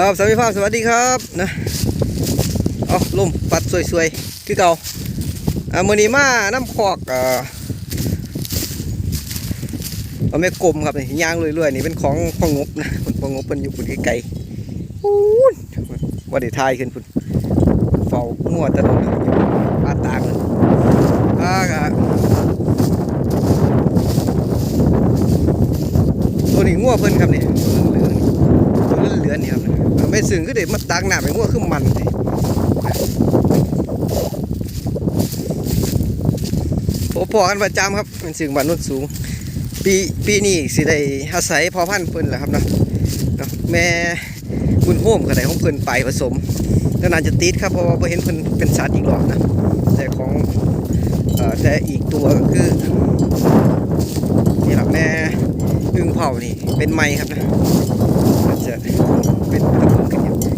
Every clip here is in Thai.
ครับสวัสดีครับสวัสดีครับนะเอาลมปัดสวยๆคือเก่าอ่ามือนี้มาน้ำคอกอ่าเอาแม่กลมครับนี่ย่างเรื่อยๆนี่เป็นของพ่องบนะคุณพ่องบเป็นอยู่ปุ่นไกลๆปูนว่าได้ทายขึ้นพุ่นเฝ้างัวตะลุนอยู่ปาตากอ่าก็ตัวนี้งัวเพิ่นครับนี่ ไม่ซึ้งก็เด็มาตักหน้าไปง่วขึ้นมันเลยโอ้พอกันประจำครับเป็นสิ่งบานนุ่นสูง ปีปีนี้สิได้อาศัยพอพันธุ์เพิ่นแหละครับนะแม่บุญโฮมก็ได้ของเพิ่นไปผสมก็น่าจะติดครับเพราะว่าบ่เห็นเพิ่นเป็นสัตว์อีกรอบนะแต่ของอ่อแต่อีกตัวก็คือนี่แหละแม่อึ่งเผานี่เป็นไม้ครับนะจะ เป็นตะกุ่มขึ้น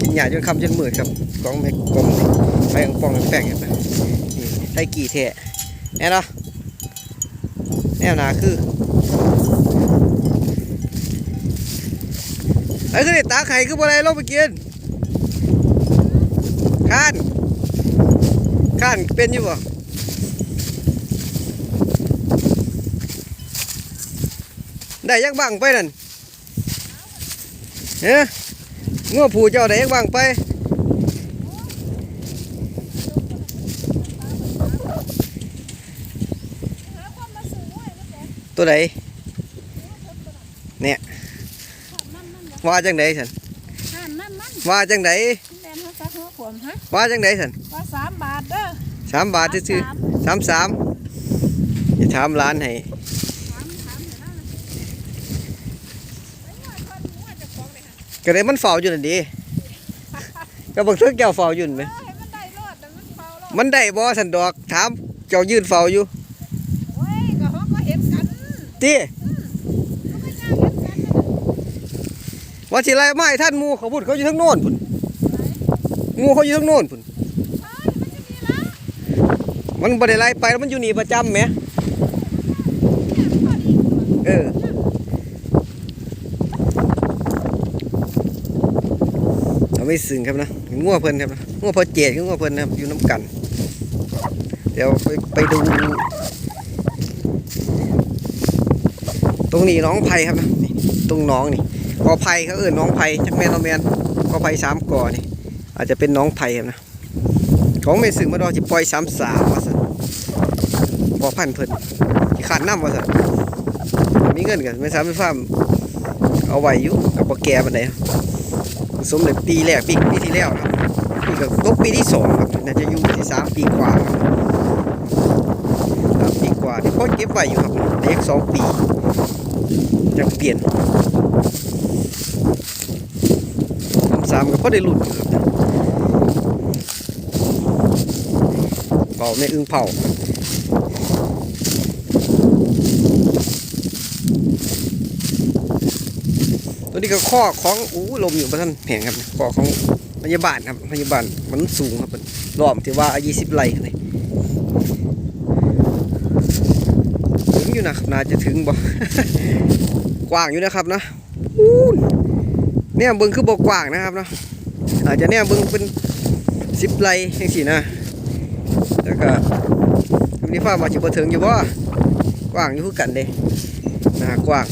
กินหยาจนคำจนมืดครับกองแม่กองไปของปองแฝงครับนี่ได้กี่เทะแน่นะแน่นาคือไอ้คือเด็ตาไข่คืออะไรลงไปกินข้านข้านเป็นอยู่บ่ได้ยักบังไปนั่น เฮ้ยงัวผูเจ้าได้ยังบางไปตัวไหนเนี่ยว่าจังไดสันห้ามนั่นว่าจังไดแม่นว่าจังไดสันว่าสามบาทเด้อสามบาทซื้อสามสามอย่าถามร้านให้ ถามถามเดี๋ยวนะไอ้หัวคนหัวจะฟ้องเลยค่ะ ก็เลยมันเฝ้าอยู่นั่นดีก็บังทึกเจ้าเฝ้าอยู่นั่นไหมเออให้มันได้รอดแต่มันเฝ้ารอดมันได้บ่สันดอกถามเจ้ายืนเฝ้าอยู่โอ้ยก็เขาก็เห็นกันตีเขาก็ย่างเห็นกันนั่นน่ะว่าสิไรไม่ท่านหมูเขาพูดเขาอยู่ทั้งโน่นพุ่นหมูเขาอยู่ทั้งโน่นพุ่นใช่มันจะมีละมันบ่ได้ไล่ไปแล้วมันอยู่นี่ประจำแหมเนี่ยพอดีกว่าเออเอา ไม่ซึ้งครับนะงัวเพิ่นครับนะงัวพอเจ็ดกับงัวเพิ่นนะครับอยู่น้ำกัน เดี๋ยวไปไปดู ตรงนี้น้องไผ่ครับนะตรงน้องนี่กอไผ่เขาเอิ้นน้องไผ่จักแม่นเอาแมนกอไผ่สามกอนี่ อาจจะเป็นน้องไผ่ครับนะของไม่ซึ้งมาดอจิปล่อยสามสามว่าสันพอพันเพิ่นขาดน้ำว่าสันมีเงินกันไม่สามไม่ฟ้าร์มเอาไว้อยู่กับปลาแก่ปันไดผ สมเลยปีแรกปีปีที่แล้วครับปีกับตกปีที่สองครับน่าจะอยู่ที่สามปีกว่าครับสามปีกว่าที่พ่อเก็บไว้อยู่ครับเด็กสองปีจะเปลี่ยนสามสามก็พ่อได้หลุดครับเผาไม่อึ้งเผา ตัว นี้ก็ข้อของอู้ลมอยู่ประท่านแผงครับข้อของพยาบาลครับพยาบาลมันสูงครับมันล้อมที่ว่ายี่สิบไร่เลยถึงอยู่นะครับน่าจะถึงบ่กว้างอยู่นะครับนะอู้เนี่ยเบิ้งคือบ่กว้างนะครับเนาะอาจจะเนี่ยเบิ้งเป็นสิบไร่ยังสินะแล้วก็มีฟ้ามาจิบ่ถึงอยู่บ่กว้างอยู่คือกันเด้นะกว้าง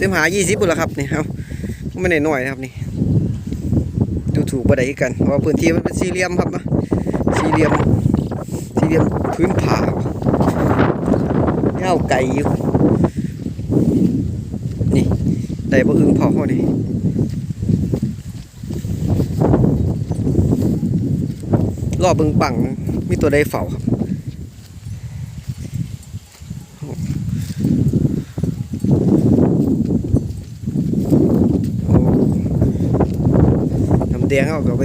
สิบหายี่สิบบุนละครับนี่เอาไม่ได้น้อยนะครับนี่ดูถูกบ่ได้กันเพราะว่าพื้นที่มันเป็นสี่เหลี่ยมครับนะสี่เหลี่ยมสี่เหลี่ยมพื้นผาเงาไก่อยู่นี่ได้บ่อึ้งเผาเขานี่รอบเบิงปังมีตัวใดเฝ้าครับ ดงเขาก็ไป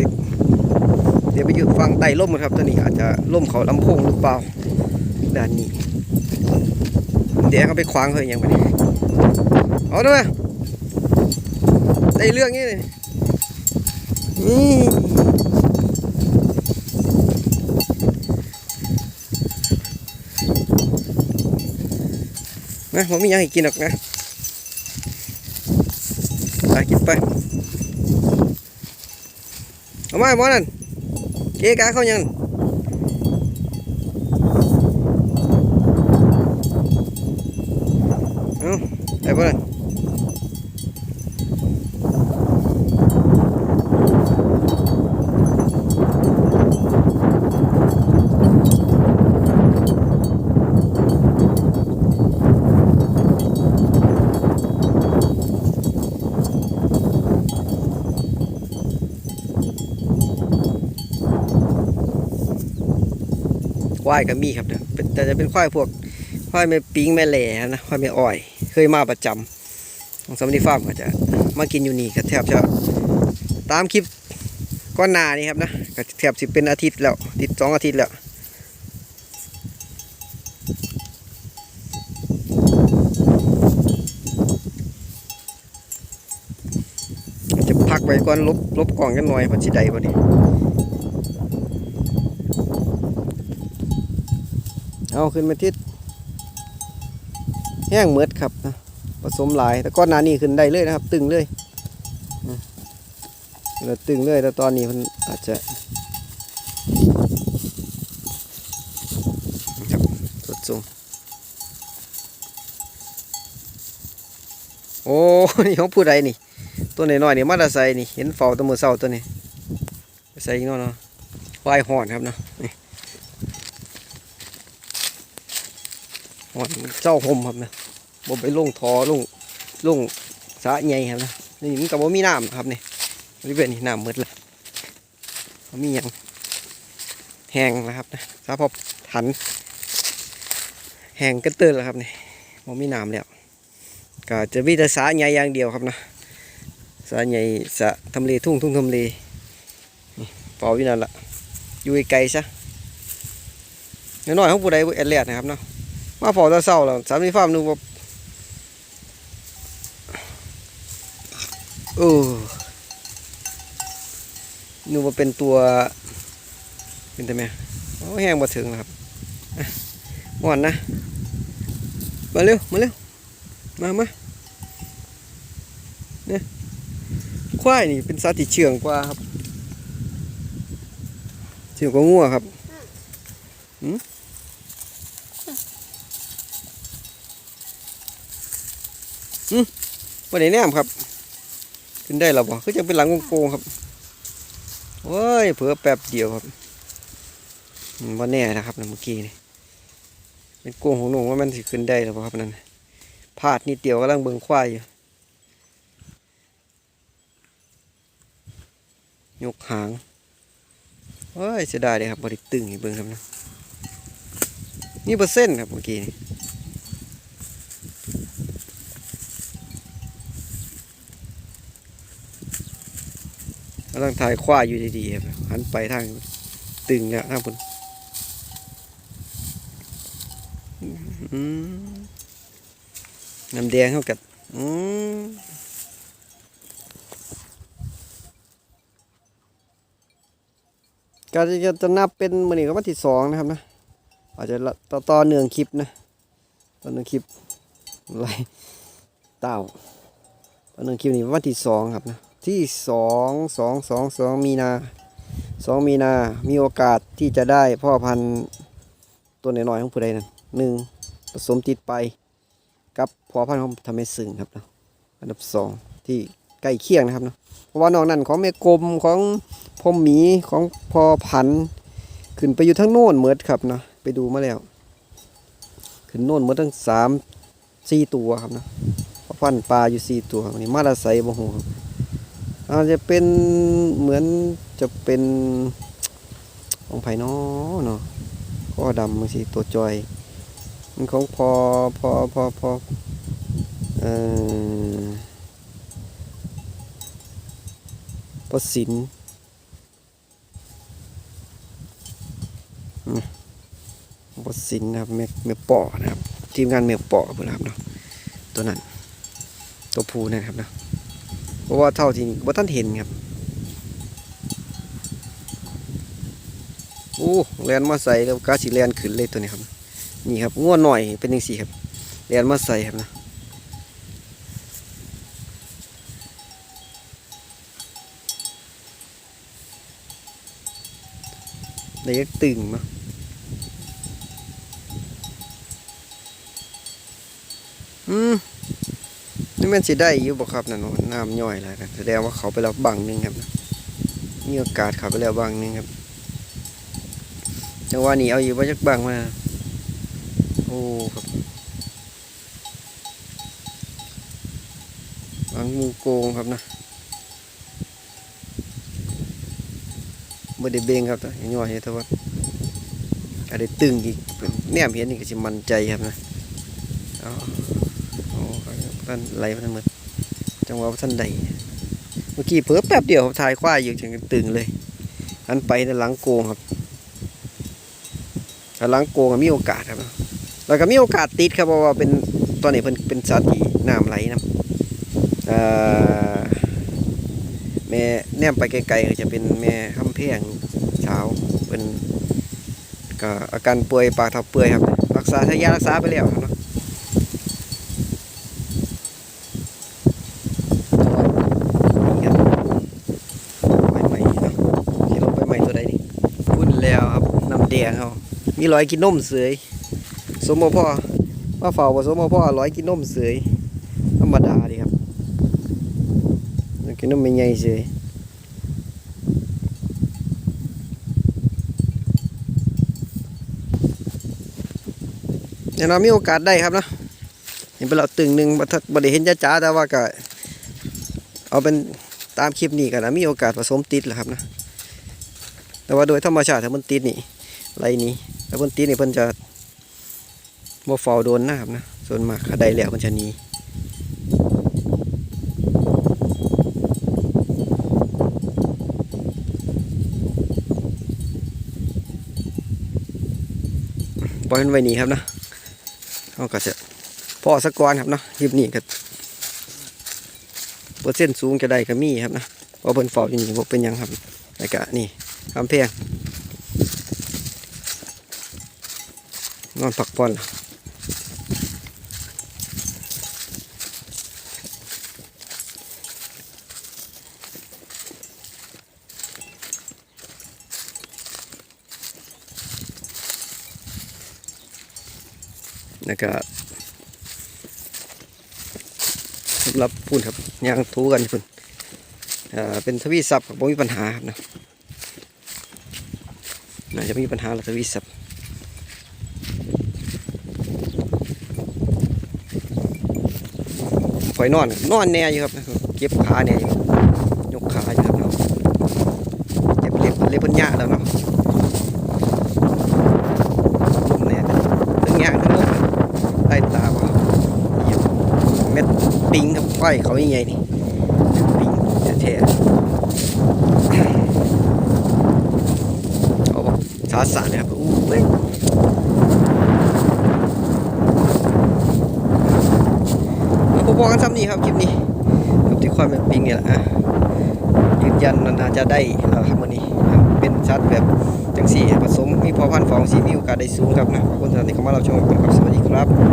เดี๋ยวไปอยู่ฟังไต่ร่มกันครับตัวนี้อาจจะร่มเขาลำโพงหรือเปล่าด้านนี้น้ำแดงเขาไปขวางเขาอย่างไรเอาด้วยได้เรื่องนี้เลยนี่นะผมมียังให้กินหรอกนะ ไปกินไป เอามาหมอนั่นเกะกะเขายังเอาไปบ่นั่น ควายก็มีครับเด้อเป็นแต่จะเป็นควายพวกควายแม่ปิงแม่แหล่นะควายแม่อ้อย เคยมาประจำของสำนีฟาร์มก็จะมากินอยู่นี่ก็แทบจะตามคลิปก้อนหนานี่ครับนะก็แทบสิเป็นอาทิตย์แล้วอาทิตย์สองอาทิตย์แล้วจะพักไว้ก่อนลบลบกล่องกันหน่อยพอสิได้บ่นี่ เอาขึ้นมาทิศแห้งเมือดครับนะผสมหลายแต่ก้อนหนานี่ขึ้นได้เลยนะครับ ตึงเลยเราตึงเลยแต่ตอนนี้มันอาจจะครับสดสูงโอ้นี่ของผู้ใดนี่ ตัวน้อยๆนี่มาแตาใส่นี่ เห็นเฝ้าตัวมือเศร้าตัวนี้ใส่อีกเนาะเนาะควายหอนครับเนาะ นี่หอนเจ้าหมครับนะบ่ไปลงทอลงลงสะใหญ่ครับนะนี่มันกับว่ามีน้ำครับนี่บริเวณนี้น้ำมืดละมีหยังแห้งนะครับนะสาพอถันแห้งกระเตือนแล้วครับนี่บ่มีน้ำแล้วก็จะมีแต่สะใหญ่อย่างเดียวครับนะสะใหญ่สะทำเลทุ่งทุ่งทำเลนี่าอยู่นั่นละอยู่ไกลซะน้อยๆของผู้ใดผู้แอดแลดนะครับเนาะ มาพอตะเศร้าแล้วสามีฟาร์มนึกว่าเออนึกว่าเป็นตัว เป็นแต่แม่โอ้แห้งมาถึงแล้วครับอะม่อนนะ มาเร็ว มาเร็ว มามาเนี่ยควายนี่เป็นสัตว์ที่เชื่องกว่าครับเชื่องกว่างัวครับ วันนี้แนมครับ ขึ้นได้หรอบ่คือจะเป็นหลังโกงครับโอ้ยเผื่อแป๊บเดียวครับว่าแน่นะครับนะเมื่อกี้นี่เป็นโกงของหนุ่มว่ามันสิขึ้นได้หรือเปล่าครับนั่นพลาดนิดเดียวกำลังเบิ่งควายอยู่ยกหางโอ้ยเสียดายเลยครับบริตึงให้เบิ่งครับนะนี่เปอร์เซ็นต์ครับเมื่อกี้นี่ กำลังถ่ายคว้าอยู่ดีๆหันไปทางตึงเนี่ยทางบนน้ำแดงเข้ากับอืมก็จะจะนับเป็นมือนี้ก็วันที่สองนะครับนะ อาจจะละต่อต่อเนื่องคลิปนะต่อเนื่องคลิปอะไรเต้าต่อเนื่องคลิปนี้วันที่สองครับนะ ที่สองสองสองสองมีนาสองมีนามีโอกาสที่จะได้พ่อพันธุ์ตัวน้อยๆของผู้ใดนั่นหนึ่งผสมติดไปกับพ่อพันธุ์ของทำให้สึงครับนะอันดับสองที่ใกล้เคียงนะครับเนาะเพราะว่านอกนั้นของเมกลมของพมหมีของพอพันธุ์ขึ้นไปอยู่ทั้งโน่นเหมือดครับนะไปดูมาแล้ว ขึ้นโน่นเหมือดทั้งสามสี่ตัวครับนะพ่อพันธุ์ปลาอยู่สี่ตัวนี่มาลาไซบ่ฮู้ครับ อาจจะเป็นเหมือนจะเป็นของไผ่นอเนาะข้อดำบางทีตัวจอย มันของพอพอพอพอเออพอสินอืมพอสินนะครับเมเมปอนะครับ ทีมงานเมปอเพื่อนครับเนาะตัวนั้น ตัวผูนะครับเนาะ ราะว่าเท่าที่บ่ท่านเห็นครับโอ้แลนมาใส่แล้วกาสีแลนขึ้นเลยตัวนี้ครับ นี่ครับง่วนหน่อยเป็นยังสีครับแลนมาใส่ครับนะเด็กตึงมาอืม นี่นสิได้อยู่บ่ครับนั่นน้ำย่อยแล้วกันแสดงว่าเขาไปแล้วบังนึงครับมีโอกาสเขาไปแล้วบังนึงครับจังหวะนี้เอาอยู่บ่จักบังมาโอ้ครับบังหมูโกงครับนะบ่ได้เบ่งครับแต่ย่อยๆแต่ว่าก็ได้ตึงอีกแนมเห็นนี่ก็สิมั่นใจครับนะอ๋อ ท่านไหลมาทั้งหมดจังหวะท่านใดเมื่อกี้เพิ่แป๊บเดียวครับถ่ายคว้าอยู่ถึงตึงเลยอันไปแต่หลังโกงครับแต่หลังโกงมีโอกาสครับ แล้วก็มีโอกาสติดครับเพราะว่าเป็นตอนนี้เพิ่นเป็นสัตว์ที่น้ำไหลนะแม่แนมไปไกลๆก็จะเป็นแม่คำเพียงเช้าเป็นก็อาการป่วยปากทับเปื่อยครับ รักษาใช้ยารักษาไปแล้วครับเนาะ นี่ครับใบใหม่เนาะที่ลงใบใหม่ตัวใดนี่พุ่นแล้วครับน้ำแดงเขา มีร้อยกินนมเสยสมพ่อว่าเฝ้าบ่สมพ่อร้อยกินนมเสยธรรมดาดีครับกินนมไม่ใหญ่เสยเดี๋ยวเรามีโอกาสได้ครับนะเห็นไปเราตึงหนึ่งบัทักบไดเห็นจ้าๆแต่ว่าก็เอาเป็นตามคลิปนี้กันนะมีโอกาสผสมติดแหละครับนะ แต่ว่าโดยธรรมชาติถ้ามันติดนี่ไรนี้ ถ้ามันติดนี่เพิ่นจะบ่เฝ้าโดนนะครับนะส่วนมากถ้าได้แล้วเพิ่นจะหนีปล่อยมันไว้นี่ครับนะเขาก็จะพอสกก้อนครับเนาะคลิปนี้ก็เปอร์เซ็นต์สูงจะได้ก็มีครับนะเพราะเพิ่นเฝ้าอยู่นี่บ่เป็นหยังครับแล้วก็นี่คำแพง นอนพักผ่อนล่ะแล้วก็สำหรับพูนครับยางทูกันพุ่นอ่าเป็นทวีศัพท์ครับบ่มีปัญหาครับนะน่าจะมีปัญหาหรอกทวีศัพท์ ปล่อยนอน นอนแน่อยู่ครับนะเก็บขาแน่อยู่ยกขาอยู่ครับเนาะเก็บเล็บเล็บพิ่นยากแล้วเนาะลมแน่กันทั้งยากทั้งลมใต้ตาบ่เม็ดปิงกับไฟเขายังไงนี่ปิงแท้ๆเอาบอกชาร์จสารเลยครับอู้เว้ยเอา พอๆกันซ้ำนี่ครับคลิปนี้กับที่ความเป็นปิงเนี่ยแหละอะยืนยันน่าจะได้แล้วครับวันนี้เป็นชัดแบบจังสี่ผสมมีพอพันฟองสีมีโอกาสได้สูงครับนะขอบคุณสำหรับที่เข้ามาเราชมกันครับสวัสดีครับ